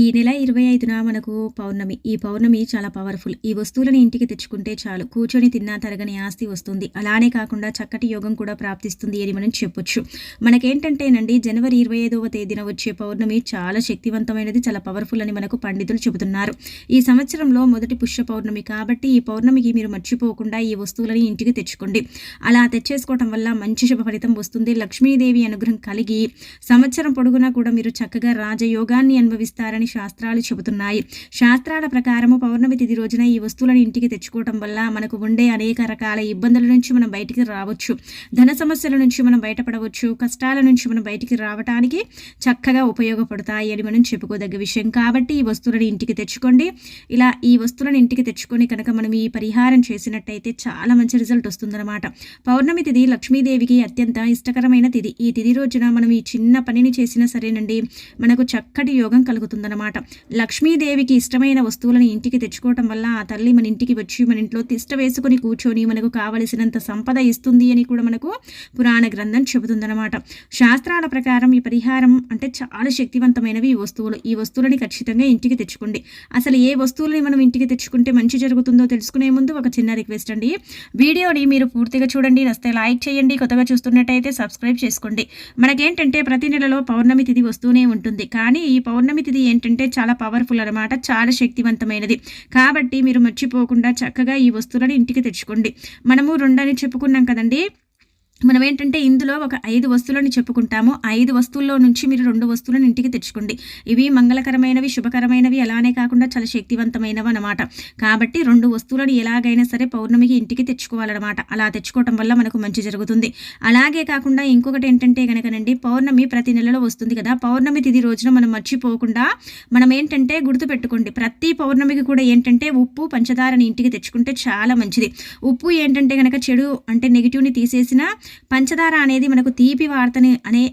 ఈ నెల ఇరవై ఐదున మనకు పౌర్ణమి. ఈ పౌర్ణమి చాలా పవర్ఫుల్ ఈ వస్తువులను ఇంటికి తెచ్చుకుంటే చాలు. కూర్చొని తిన్నా తరగని ఆస్తి వస్తుంది. అలానే కాకుండా చక్కటి యోగం కూడా ప్రాప్తిస్తుంది అని మనం చెప్పొచ్చు. మనకేంటంటేనండి జనవరి ఇరవై ఐదవ తేదీన వచ్చే పౌర్ణమి చాలా శక్తివంతమైనది చాలా పవర్ఫుల్ అని మనకు పండితులు చెబుతున్నారు. ఈ సంవత్సరంలో మొదటి పుష్య పౌర్ణమి కాబట్టి ఈ పౌర్ణమికి మీరు మర్చిపోకుండా ఈ వస్తువులని ఇంటికి తెచ్చుకోండి. అలా తెచ్చేసుకోవటం వల్ల మంచి శుభ ఫలితం వస్తుంది. లక్ష్మీదేవి అనుగ్రహం కలిగి సంవత్సరం పొడుగునా కూడా మీరు చక్కగా రాజయోగాన్ని అనుభవిస్తారని శాస్త్రాలు చెబుతున్నాయి. శాస్త్రాల ప్రకారము పౌర్ణమి తిథి రోజున ఈ వస్తువులను ఇంటికి తెచ్చుకోవటం వల్ల మనకు ఉండే అనేక రకాల ఇబ్బందుల నుంచి మనం బయటికి రావచ్చు. ధన సమస్యల నుంచి మనం బయటపడవచ్చు. కష్టాల నుంచి మనం బయటికి రావడానికి చక్కగా ఉపయోగపడతాయి అని మనం చెప్పుకోదగ్గ విషయం. కాబట్టి ఈ వస్తువులను ఇంటికి తెచ్చుకోండి. ఇలా ఈ వస్తువులను ఇంటికి తెచ్చుకొని కనుక మనం ఈ పరిహారం చేసినట్టయితే చాలా మంచి రిజల్ట్ వస్తుందన్నమాట. పౌర్ణమి తిథి లక్ష్మీదేవికి అత్యంత ఇష్టకరమైన తిథి ఈ తిథి రోజున మనం ఈ చిన్న పనిని చేసినా సరేనండి. మనకు చక్కటి యోగం కలుగుతుందన్నమాట. లక్ష్మీదేవికి ఇష్టమైన వస్తువులను ఇంటికి తెచ్చుకోవటం వల్ల ఆ తల్లి మన ఇంటికి వచ్చి మన ఇంట్లో తిష్ట వేసుకొని కూర్చొని మనకు కావలసినంత సంపద ఇస్తుంది అని కూడా మనకు పురాణ గ్రంథం చెబుతుందన్నమాట. శాస్త్రాల ప్రకారం ఈ పరిహారం అంటే చాలా శక్తివంతమైనవి ఈ వస్తువులు. ఈ వస్తువులని ఖచ్చితంగా ఇంటికి తెచ్చుకోండి. అసలు ఏ వస్తువులని మనం ఇంటికి తెచ్చుకుంటే మంచి జరుగుతుందో తెలుసుకునే ముందు ఒక చిన్న రిక్వెస్ట్ అండి. వీడియోని మీరు పూర్తిగా చూడండి. నస్తే లైక్ చేయండి. కొత్తగా చూస్తున్నట్టయితే సబ్స్క్రైబ్ చేసుకోండి. మనకేంటంటే ప్రతి నెలలో పౌర్ణమి తిథి వస్తూనే ఉంటుంది. కానీ ఈ పౌర్ణమి తిథి ఏంటంటే చాలా పవర్ఫుల్ అనమాట చాలా శక్తివంతమైనది. కాబట్టి మీరు మర్చిపోకుండా చక్కగా ఈ వస్తువులను ఇంటికి తెచ్చుకోండి. మనము రెండని చెప్పుకున్నాం కదండి. మనం ఏంటంటే ఇందులో ఒక ఐదు వస్తువులను చెప్పుకుంటాము. ఐదు వస్తువుల్లో నుంచి మీరు రెండు వస్తువులను ఇంటికి తెచ్చుకోండి. ఇవి మంగళకరమైనవి శుభకరమైనవి అలానే కాకుండా చాలా శక్తివంతమైనవి అనమాట కాబట్టి రెండు వస్తువులను ఎలాగైనా సరే పౌర్ణమికి ఇంటికి తెచ్చుకోవాలన్నమాట. అలా తెచ్చుకోవటం వల్ల మనకు మంచి జరుగుతుంది. అలాగే కాకుండా ఇంకొకటి ఏంటంటే కనుకనండి పౌర్ణమి ప్రతి నెలలో వస్తుంది కదా. పౌర్ణమి తిది రోజున మనం మర్చిపోకుండా మనం ఏంటంటే గుర్తుపెట్టుకోండి. ప్రతి పౌర్ణమికి కూడా ఏంటంటే ఉప్పు పంచదారని ఇంటికి తెచ్చుకుంటే చాలా మంచిది. ఉప్పు ఏంటంటే కనుక చెడు అంటే నెగిటివ్ని తీసేసిన పంచదార అనేది మనకు తీపి వార్తని అనే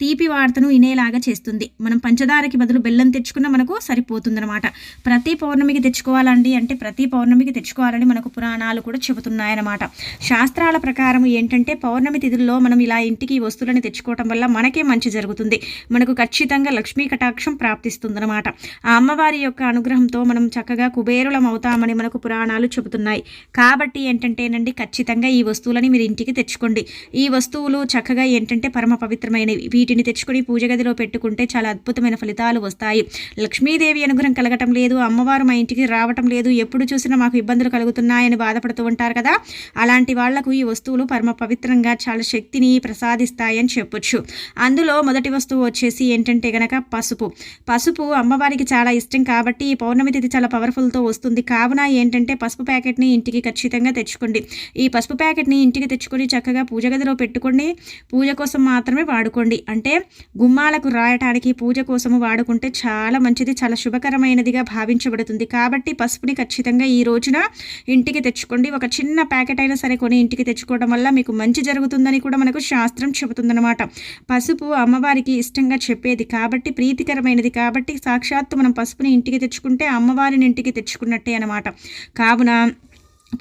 తీపి వార్తను వినేలాగా చేస్తుంది. మనం పంచదారకి బదులు బెల్లం తెచ్చుకున్న మనకు సరిపోతుందన్నమాట. ప్రతి పౌర్ణమికి తెచ్చుకోవాలండి అంటే ప్రతి పౌర్ణమికి తెచ్చుకోవాలని మనకు పురాణాలు కూడా చెబుతున్నాయన్నమాట. శాస్త్రాల ప్రకారం ఏంటంటే పౌర్ణమి తిథుల్లో మనం ఇలా ఇంటికి ఈ వస్తువులను తెచ్చుకోవటం వల్ల మనకే మంచి జరుగుతుంది. మనకు ఖచ్చితంగా లక్ష్మీ కటాక్షం ప్రాప్తిస్తుందన్నమాట. ఆ అమ్మవారి యొక్క అనుగ్రహంతో మనం చక్కగా కుబేరులం అవుతామని మనకు పురాణాలు చెబుతున్నాయి. కాబట్టి ఏంటంటేనండి ఖచ్చితంగా ఈ వస్తువులని మీరు ఇంటికి తెచ్చుకోండి. ఈ వస్తువులు చక్కగా ఏంటంటే పరమ పవిత్రమైనవి. వీటిని తెచ్చుకొని పూజ గదిలో పెట్టుకుంటే చాలా అద్భుతమైన ఫలితాలు వస్తాయి. లక్ష్మీదేవి అనుగ్రహం కలగటం లేదు అమ్మవారు మా ఇంటికి రావటం లేదు ఎప్పుడు చూసినా మాకు ఇబ్బందులు కలుగుతున్నాయని బాధపడుతూ ఉంటారు కదా? అలాంటి వాళ్ళకు ఈ వస్తువులు పరమ పవిత్రంగా చాలా శక్తిని ప్రసాదిస్తాయని చెప్పొచ్చు. అందులో మొదటి వస్తువు వచ్చేసి ఏంటంటే గనక పసుపు. పసుపు అమ్మవారికి చాలా ఇష్టం కాబట్టి ఈ పౌర్ణమి తిథి చాలా పవర్ఫుల్తో వస్తుంది. కావున ఏంటంటే పసుపు ప్యాకెట్ని ఇంటికి ఖచ్చితంగా తెచ్చుకోండి. ఈ పసుపు ప్యాకెట్ని ఇంటికి తెచ్చుకొని చక్కగా పూజ గదిలో పెట్టుకోండి పూజ కోసం మాత్రమే వాడుకోండి. అంటే గుమ్మాలకు రాయటానికి పూజ కోసము వాడుకుంటే చాలా మంచిది చాలా శుభకరమైనదిగా భావించబడుతుంది. కాబట్టి పసుపుని ఖచ్చితంగా ఈ రోజున ఇంటికి తెచ్చుకోండి. ఒక చిన్న ప్యాకెట్ అయినా సరే కొని ఇంటికి తెచ్చుకోవడం వల్ల మీకు మంచి జరుగుతుందని కూడా మనకు శాస్త్రం చెబుతుందన్నమాట. పసుపు అమ్మవారికి ఇష్టంగా చెప్పేది కాబట్టి ప్రీతికరమైనది కాబట్టి సాక్షాత్తు మనం పసుపుని ఇంటికి తెచ్చుకుంటే అమ్మవారిని ఇంటికి తెచ్చుకున్నట్టే అనమాట కావున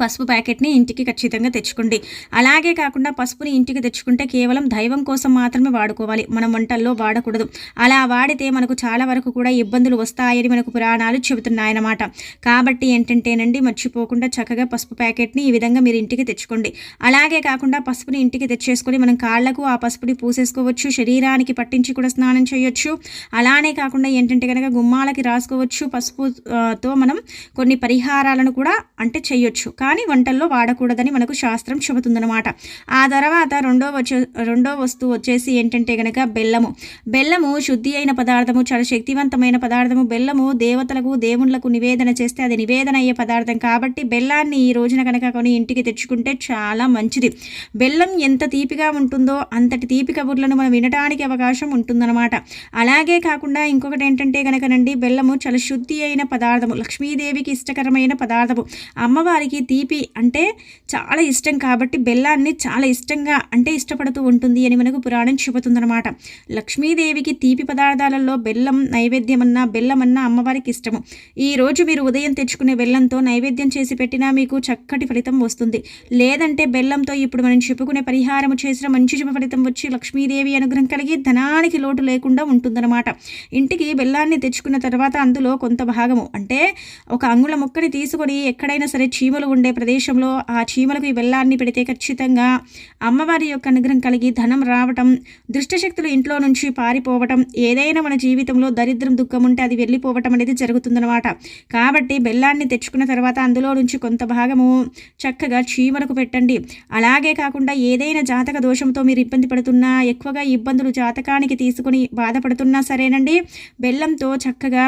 పసుపు ప్యాకెట్ని ఇంటికి ఖచ్చితంగా తెచ్చుకోండి. అలాగే కాకుండా పసుపుని ఇంటికి తెచ్చుకుంటే కేవలం దైవం కోసం మాత్రమే వాడుకోవాలి. మనం వంటల్లో వాడకూడదు. అలా వాడితే మనకు చాలా వరకు కూడా ఇబ్బందులు వస్తాయని మనకు పురాణాలు చెబుతున్నాయన్నమాట కాబట్టి ఏంటంటేనండి మర్చిపోకుండా చక్కగా పసుపు ప్యాకెట్ని ఈ విధంగా మీరు ఇంటికి తెచ్చుకోండి. అలాగే కాకుండా పసుపుని ఇంటికి తెచ్చేసుకొని మనం కాళ్ళకు ఆ పసుపుని పూసేసుకోవచ్చు. శరీరానికి పట్టించి కూడా స్నానం చేయొచ్చు. అలానే కాకుండా ఏంటంటే కనుక గుమ్మాలకి రాసుకోవచ్చు. పసుపుతో మనం కొన్ని పరిహారాలను కూడా అంటే చేయొచ్చు. కానీ వంటల్లో వాడకూడదని మనకు శాస్త్రం చెబుతుందనమాట ఆ తర్వాత రెండో వచ్చే రెండో వస్తువు వచ్చేసి ఏంటంటే కనుక బెల్లము. బెల్లము శుద్ధి అయిన పదార్థము చాలా శక్తివంతమైన పదార్థము. బెల్లము దేవతలకు దేవుళ్ళకు నివేదన చేస్తే అది నివేదన అయ్యే పదార్థం కాబట్టి బెల్లాన్ని ఈ రోజున కనుక కొని ఇంటికి తెచ్చుకుంటే చాలా మంచిది. బెల్లం ఎంత తీపిగా ఉంటుందో అంతటి తీపి కబుర్లను మనం వినడానికి అవకాశం ఉంటుందన్నమాట. అలాగే కాకుండా ఇంకొకటి ఏంటంటే కనుకనండి బెల్లము చాలా శుద్ధి అయిన పదార్థము. లక్ష్మీదేవికి ఇష్టకరమైన పదార్థము. అమ్మవారికి తీపి అంటే చాలా ఇష్టం కాబట్టి బెల్లాన్ని చాలా ఇష్టంగా అంటే ఇష్టపడుతూ ఉంటుంది అని మనకు పురాణం చెబుతుందన్నమాట లక్ష్మీదేవికి తీపి పదార్థాలలో బెల్లం నైవేద్యం అన్న బెల్లం అన్న అమ్మవారికి ఇష్టము. ఈ రోజు మీరు ఉదయం తెచ్చుకునే బెల్లంతో నైవేద్యం చేసి పెట్టినా మీకు చక్కటి ఫలితం వస్తుంది. లేదంటే బెల్లంతో ఇప్పుడు మనం చెప్పుకునే పరిహారం చేసిన మంచి శుభ ఫలితం వచ్చి లక్ష్మీదేవి అనుగ్రహం కలిగి ధనానికి లోటు లేకుండా ఉంటుందన్నమాట. ఇంటికి బెల్లాన్ని తెచ్చుకున్న తర్వాత అందులో కొంత భాగము అంటే ఒక అంగుళ ముక్కని తీసుకొని ఎక్కడైనా సరే చీమలు ఉండే ప్రదేశంలో ఆ చీమలకు ఈ బెల్లాన్ని పెడితే ఖచ్చితంగా అమ్మవారి యొక్క అనుగ్రహం కలిగి ధనం రావటం దుష్టశక్తులు ఇంట్లో నుంచి పారిపోవటం ఏదైనా మన జీవితంలో దరిద్రం దుఃఖం ఉంటే అది వెళ్ళిపోవటం అనేది జరుగుతుందన్నమాట. కాబట్టి బెల్లాన్ని తెచ్చుకున్న తర్వాత అందులో నుంచి కొంత భాగము చక్కగా చీమలకు పెట్టండి. అలాగే కాకుండా ఏదైనా జాతక దోషంతో మీరు ఇబ్బంది పడుతున్నా ఎక్కువగా ఇబ్బందులు జాతకానికి తీసుకుని బాధపడుతున్నా సరేనండి. బెల్లంతో చక్కగా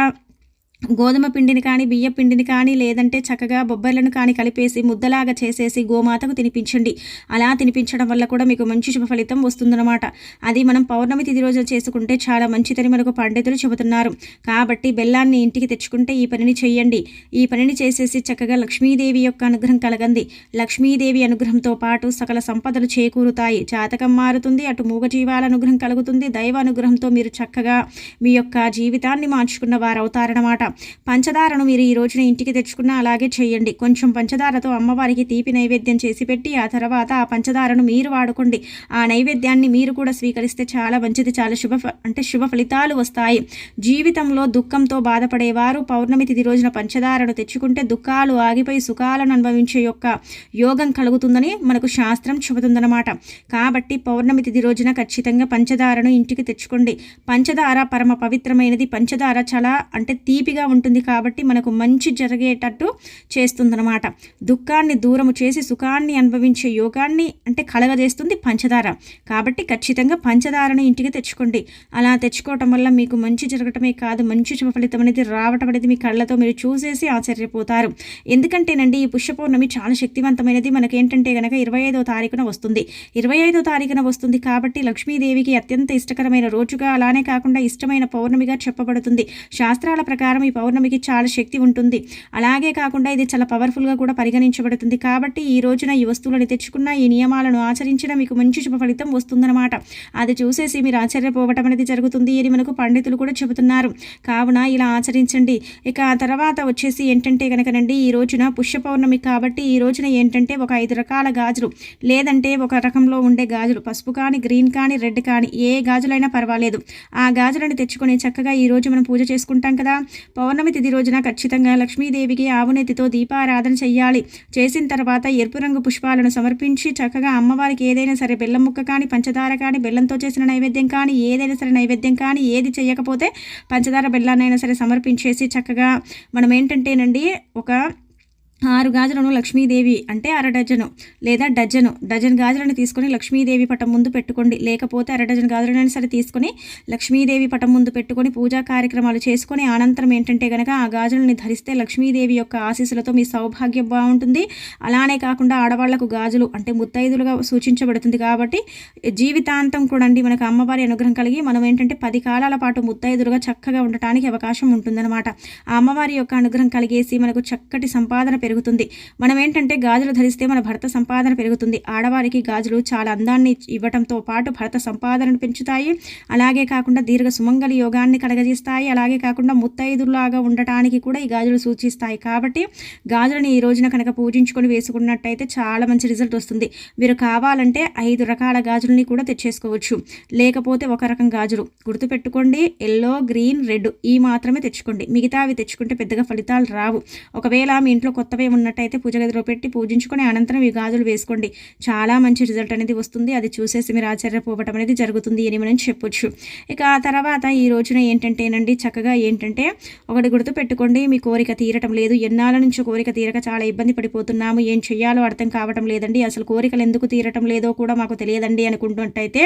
గోధుమ పిండిని కానీ బియ్య పిండిని కానీ లేదంటే చక్కగా బొబ్బర్లను కానీ కలిపేసి ముద్దలాగా చేసేసి గోమాతకు తినిపించండి. అలా తినిపించడం వల్ల కూడా మీకు మంచి శుభ ఫలితం వస్తుందన్నమాట. అది మనం పౌర్ణమి తిథి రోజులు చేసుకుంటే చాలా మంచిదని మనకు పండితులు చెబుతున్నారు. కాబట్టి బెల్లాన్ని ఇంటికి తెచ్చుకుంటే ఈ పనిని చేయండి ఈ పనిని చేసేసి చక్కగా లక్ష్మీదేవి యొక్క అనుగ్రహం కలగంది లక్ష్మీదేవి అనుగ్రహంతో పాటు సకల సంపదలు చేకూరుతాయి. జాతకం మారుతుంది అటు మూగజీవాల అనుగ్రహం కలుగుతుంది. దైవ అనుగ్రహంతో మీరు చక్కగా మీ యొక్క జీవితాన్ని మార్చుకున్న వారు అవుతారన్నమాట పంచదారను మీరు ఈ రోజున ఇంటికి తెచ్చుకున్న అలాగే చేయండి. కొంచెం పంచదారతో అమ్మవారికి తీపి నైవేద్యం చేసి పెట్టి ఆ తర్వాత ఆ పంచదారను మీరు వాడుకోండి. ఆ నైవేద్యాన్ని మీరు కూడా స్వీకరిస్తే చాలా మంచిది. చాలా శుభ అంటే శుభ ఫలితాలు వస్తాయి. జీవితంలో దుఃఖంతో బాధపడేవారు పౌర్ణమి తిథి రోజున పంచదారను తెచ్చుకుంటే దుఃఖాలు ఆగిపోయి సుఖాలను అనుభవించే యొక్క యోగం కలుగుతుందని మనకు శాస్త్రం చెబుతుందన్నమాట. కాబట్టి పౌర్ణమి తిథి రోజున ఖచ్చితంగా పంచదారను ఇంటికి తెచ్చుకోండి. పంచదార పరమ పవిత్రమైనది. పంచదార చాలా అంటే తీపిగా మంచిగా ఉంటుంది కాబట్టి మనకు మంచి జరిగేటట్టు చేస్తుందన్నమాట. దుఃఖాన్ని దూరము చేసి సుఖాన్ని అనుభవించే యోగాన్ని అంటే కలగజేస్తుంది పంచదార. కాబట్టి ఖచ్చితంగా పంచదారను ఇంటికి తెచ్చుకోండి. అలా తెచ్చుకోవటం వల్ల మీకు మంచి జరగటమే కాదు మంచి శుభ ఫలితం అనేది రావటం అనేది మీ కళ్ళతో మీరు చూసేసి ఆశ్చర్యపోతారు. ఎందుకంటేనండి ఈ పుష్య పౌర్ణమి చాలా శక్తివంతమైనది. మనకి ఏంటంటే కనుక ఇరవై ఐదో తారీఖున వస్తుంది. ఇరవై ఐదో తారీఖున వస్తుంది కాబట్టి లక్ష్మీదేవికి అత్యంత ఇష్టకరమైన రోజుగా అలానే కాకుండా ఇష్టమైన పౌర్ణమిగా చెప్పబడుతుంది. శాస్త్రాల ప్రకారం ఈ పౌర్ణమికి చాలా శక్తి ఉంటుంది. అలాగే కాకుండా ఇది చాలా పవర్ఫుల్గా కూడా పరిగణించబడుతుంది. కాబట్టి ఈ రోజున ఈ వస్తువులను తెచ్చుకున్న ఈ నియమాలను ఆచరించడం మీకు మంచి శుభ ఫలితం వస్తుందన్నమాట. అది చూసేసి మీరు ఆశ్చర్యపోవటం అనేది జరుగుతుంది అని మనకు పండితులు కూడా చెబుతున్నారు. కావున ఇలా ఆచరించండి. ఇక తర్వాత వచ్చేసి ఏంటంటే కనుకనండి ఈ రోజున పుష్య పౌర్ణమి కాబట్టి ఈ రోజున ఏంటంటే ఒక ఐదు రకాల గాజులు లేదంటే ఒక రకంలో ఉండే గాజులు పసుపు కానీ గ్రీన్ కానీ రెడ్ కానీ ఏ గాజులైనా పర్వాలేదు. ఆ గాజులను తెచ్చుకొని చక్కగా ఈ రోజు మనం పూజ చేసుకుంటాం కదా. పౌర్ణమి తిథి రోజున ఖచ్చితంగా లక్ష్మీదేవికి ఆవునెత్తితో దీపారాధన చెయ్యాలి. చేసిన తర్వాత ఎరుపు రంగు పుష్పాలను సమర్పించి చక్కగా అమ్మవారికి ఏదైనా సరే బెల్లం ముక్క కానీ పంచదార కానీ బెల్లంతో చేసిన నైవేద్యం కానీ ఏదైనా సరే నైవేద్యం కానీ ఏది చేయకపోతే పంచదార బెల్లాన్నైనా సరే సమర్పించేసి చక్కగా మనం ఏంటంటేనండి ఒక ఆరు గాజులను లక్ష్మీదేవి అంటే అర డజను లేదా డజను. డజన్ గాజులను తీసుకొని లక్ష్మీదేవి పటం ముందు పెట్టుకోండి. లేకపోతే అర డజన్ గాజులను సరే తీసుకొని లక్ష్మీదేవి పటం ముందు పెట్టుకొని పూజా కార్యక్రమాలు చేసుకొని అనంతరం ఏంటంటే కనుక ఆ గాజులని ధరిస్తే లక్ష్మీదేవి యొక్క ఆశీస్సులతో మీ సౌభాగ్యం బాగుంటుంది. అలానే కాకుండా ఆడవాళ్ళకు గాజులు అంటే ముత్తైదులుగా సూచించబడుతుంది కాబట్టి జీవితాంతం కూడా అండి మనకు అమ్మవారి అనుగ్రహం కలిగి మనం ఏంటంటే పది కాలాల పాటు ముత్తైదులుగా చక్కగా ఉండటానికి అవకాశం ఉంటుందన్నమాట. ఆ అమ్మవారి యొక్క అనుగ్రహం కలిగేసి మనకు చక్కటి సంపాదన పెరుగుతుంది. మనం ఏంటంటే గాజులు ధరిస్తే మన భర్త సంపాదన పెరుగుతుంది. ఆడవారికి గాజులు చాలా అందాన్ని ఇవ్వటంతో పాటు భర్త సంపాదనను పెంచుతాయి. అలాగే కాకుండా దీర్ఘ సుమంగలి యోగాన్ని కలగజేస్తాయి. అలాగే కాకుండా ముత్తైదులాగా ఉండటానికి కూడా ఈ గాజులు సూచిస్తాయి. కాబట్టి గాజులను ఈ రోజున కనుక పూజించుకొని వేసుకున్నట్టయితే చాలా మంచి రిజల్ట్ వస్తుంది. మీరు కావాలంటే ఐదు రకాల గాజులని కూడా తెచ్చేసుకోవచ్చు. లేకపోతే ఒక రకం గాజులు. గుర్తుపెట్టుకోండి ఎల్లో గ్రీన్ రెడ్ ఈ మాత్రమే తెచ్చుకోండి. మిగతావి తెచ్చుకుంటే పెద్దగా ఫలితాలు రావు. ఒకవేళ మీ ఇంట్లో కొత్త అవే ఉన్నట్టయితే పూజ గదిలో పెట్టి పూజించుకొని అనంతరం ఈ గాజులు వేసుకోండి. చాలా మంచి రిజల్ట్ అనేది వస్తుంది. అది చూసేసి మీరు ఆశ్చర్యపోవటం అనేది జరుగుతుంది అని మనం చెప్పొచ్చు. ఇక ఆ తర్వాత ఈ రోజున ఏంటంటేనండి చక్కగా ఏంటంటే ఒకటి గుర్తు పెట్టుకోండి మీ కోరిక తీరటం లేదు. ఎన్నాళ్ళ నుంచి కోరిక తీరక చాలా ఇబ్బంది పడిపోతున్నాము. ఏం చేయాలో అర్థం కావటం లేదండి. అసలు కోరికలు ఎందుకు తీరటం లేదో కూడా మాకు తెలియదండి అనుకుంటున్నట్టయితే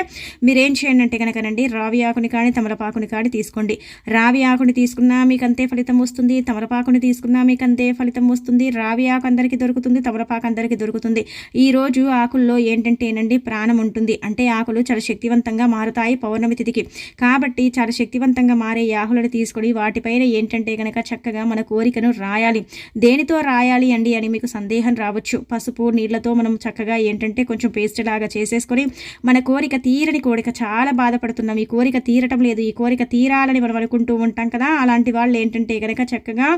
మీరేం చేయండి అంటే కనుకనండి రావి ఆకుని కానీ తమలపాకుని కానీ తీసుకోండి. రావి ఆకుని తీసుకున్నా మీకు అంతే ఫలితం వస్తుంది తమలపాకుని తీసుకున్నా మీకు అంతే ఫలితం వస్తుంది రావి ఆకు అందరికీ దొరుకుతుంది తమలపాకు అందరికీ దొరుకుతుంది. ఈ రోజు ఆకుల్లో ఏంటంటేనండి ప్రాణం ఉంటుంది. అంటే ఆకులు చాలా శక్తివంతంగా మారుతాయి పౌర్ణమి తిథికి. కాబట్టి చాలా శక్తివంతంగా మారే ఆకులను తీసుకొని వాటిపైన ఏంటంటే కనుక చక్కగా మన కోరికను రాయాలి. దేనితో రాయాలి అండి అని మీకు సందేహం రావచ్చు. పసుపు నీళ్ళతో మనం చక్కగా ఏంటంటే కొంచెం పేస్ట్ లాగా చేసేసుకొని మన కోరిక తీరని కోరిక చాలా బాధపడుతున్నాం. ఈ కోరిక తీరటం లేదు. ఈ కోరిక తీరాలని మనం అనుకుంటూ ఉంటాం కదా. అలాంటి వాళ్ళు ఏంటంటే కనుక చక్కగా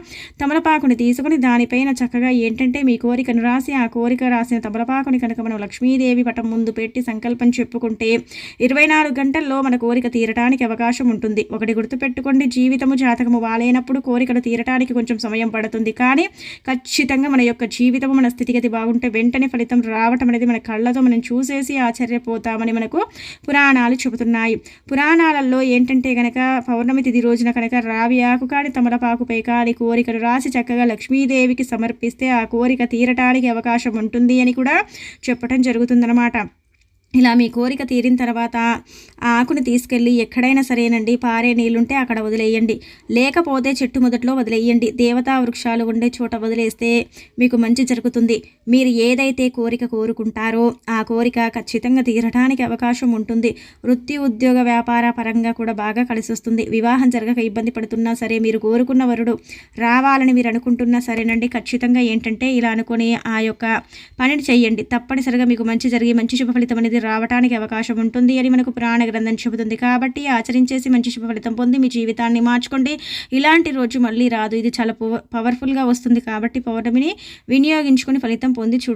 తమలపాకుని తీసుకొని దానిపైన చక్కగా ఏంటంటే మీ కోరికను రాసి ఆ కోరిక రాసిన తమలపాకుని కనుక మనం లక్ష్మీదేవి పటం ముందు పెట్టి సంకల్పం చెప్పుకుంటే ఇరవై నాలుగు గంటల్లో మన కోరిక తీరటానికి అవకాశం ఉంటుంది. ఒకటి గుర్తుపెట్టుకోండి జీవితము జాతకము వాలైనప్పుడు కోరికలు తీరటానికి కొంచెం సమయం పడుతుంది. కానీ ఖచ్చితంగా మన యొక్క జీవితము మన స్థితిగతి బాగుంటే వెంటనే ఫలితం రావటం అనేది మన కళ్ళతో మనం చూసేసి ఆశ్చర్యపోతామని మనకు పురాణాలు చెబుతున్నాయి. పురాణాలలో ఏంటంటే కనుక పౌర్ణమి తిథి రోజున కనుక రావి ఆకు కాని తమలపాకుపై కాని కోరికలు రాసి చక్కగా లక్ష్మీదేవికి తప్పిస్తే ఆ కోరిక తీరటానికి అవకాశం ఉంటుంది అని కూడా చెప్పటం జరుగుతుందన్నమాట. ఇలా మీ కోరిక తీరిన తర్వాత ఆ ఆకుని తీసుకెళ్ళి ఎక్కడైనా సరేనండి పారే నీళ్ళుంటే అక్కడ వదిలేయండి. లేకపోతే చెట్టు మొదట్లో వదిలేయండి. దేవతా వృక్షాలు ఉండే చోట వదిలేస్తే మీకు మంచి జరుగుతుంది. మీరు ఏదైతే కోరిక కోరుకుంటారో ఆ కోరిక ఖచ్చితంగా తీరడానికి అవకాశం ఉంటుంది. వృత్తి ఉద్యోగ వ్యాపార పరంగా కూడా బాగా కలిసి వస్తుంది. వివాహం జరగక ఇబ్బంది పడుతున్నా సరే మీరు కోరుకున్న వరుడు రావాలని మీరు అనుకుంటున్నా సరేనండి. ఖచ్చితంగా ఏంటంటే ఇలా అనుకుని ఆ యొక్క పనిని చేయండి తప్పనిసరిగా మీకు మంచి జరిగి మంచి శుభ ఫలితం అనేది రావడానికి అవకాశం ఉంటుంది అని మనకు పురాణ గ్రంథం చెబుతుంది. కాబట్టి ఆచరించేసి మంచి శుభ ఫలితం పొంది మీ జీవితాన్ని మార్చుకోండి. ఇలాంటి రోజు మళ్ళీ రాదు. ఇది చాలా పవర్ఫుల్గా వస్తుంది. కాబట్టి పౌర్ణమిని వినియోగించుకుని ఫలితం పొంది చూడండి.